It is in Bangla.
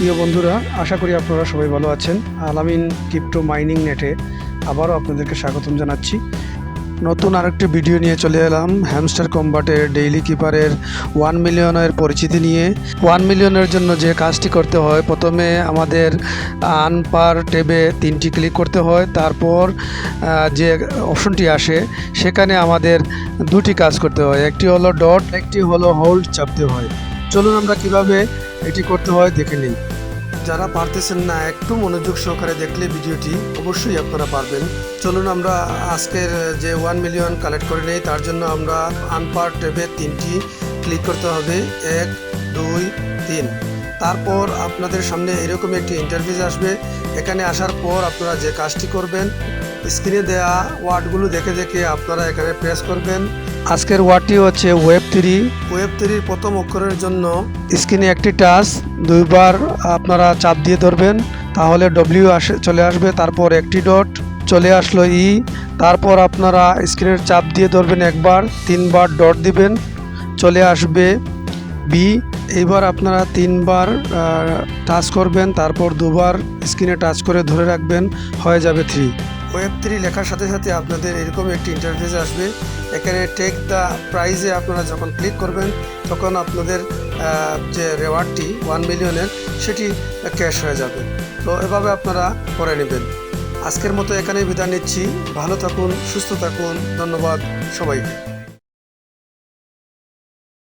প্রিয় বন্ধুরা, আশা করি আপনারা সবাই ভালো আছেন। আলামিন ক্রিপ্টো মাইনিং নেটে আবারও আপনাদেরকে স্বাগতম জানাচ্ছি। নতুন আরেকটি ভিডিও নিয়ে চলে এলাম। হ্যামস্টার কম্বাটের ডেইলি কিপারের ওয়ান মিলিয়নের পরিচিতি নিয়ে। ওয়ান মিলিয়নের জন্য যে কাজটি করতে হয়, প্রথমে আমাদের আন পার ট্যাবে তিনটি ক্লিক করতে হয়। তারপর যে অপশনটি আসে, সেখানে আমাদের দুটি কাজ করতে হয়। একটি হলো ডট, একটি হলো হোল্ড চাপতে হয়। চলুন আমরা কীভাবে এটি করতে হয়, দেখে নিই। যারা পারতেছেন না, একটু মনোযোগ সহকারে দেখলে ভিডিওটি অবশ্যই আপনারা পারবেন। চলুন আমরা আজকের যে ওয়ান মিলিয়ন কালেক্ট করে নেই, তার জন্য আমরা আনপার ট্যাবে তিনটি ক্লিক করতে হবে। এক, দুই, তিন। তারপর আপনাদের সামনে এরকম একটি ইন্টারভিউ আসবে। এখানে আসার পর আপনারা যে কাজটি করবেন স্ক্রিনে দেওয়া ওয়ার্ডগুলো দেখে দেখে আপনারা এখানে প্রেস করবেন। আজকের ওয়ার্ডটি হচ্ছে ওয়েব থ্রি ওয়েব থ্রির প্রথম অক্ষরের জন্য স্ক্রিনে একটি টাচ দুইবার আপনারা চাপ দিয়ে ধরবেন তাহলে ডব্লিউ আসে চলে আসবে তারপর একটি ডট চলে আসলো ই তারপর আপনারা স্ক্রিনের চাপ দিয়ে ধরবেন একবার তিনবার ডট দিবেন চলে আসবে বি এইবার আপনারা তিনবার টাচ করবেন তারপর দুবার স্ক্রিনে টাচ করে ধরে রাখবেন হয়ে যাবে থ্রি ওয়েব থ্রি লেখার সাথে সাথে আপনাদের এরকম একটি ইন্টারফেস আসবে। এখানে টেক দ্য প্রাইজে আপনারা যখন ক্লিক করবেন, তখন আপনাদের যে রেওয়ার্ডটি ওয়ান মিলিয়নের সেটি ক্যাশ হয়ে যাবে। তো এভাবে আপনারা করে নেবেন। আজকের মতো এখানেই বিদায় নিচ্ছি। ভালো থাকুন, সুস্থ থাকুন। ধন্যবাদ সবাইকে।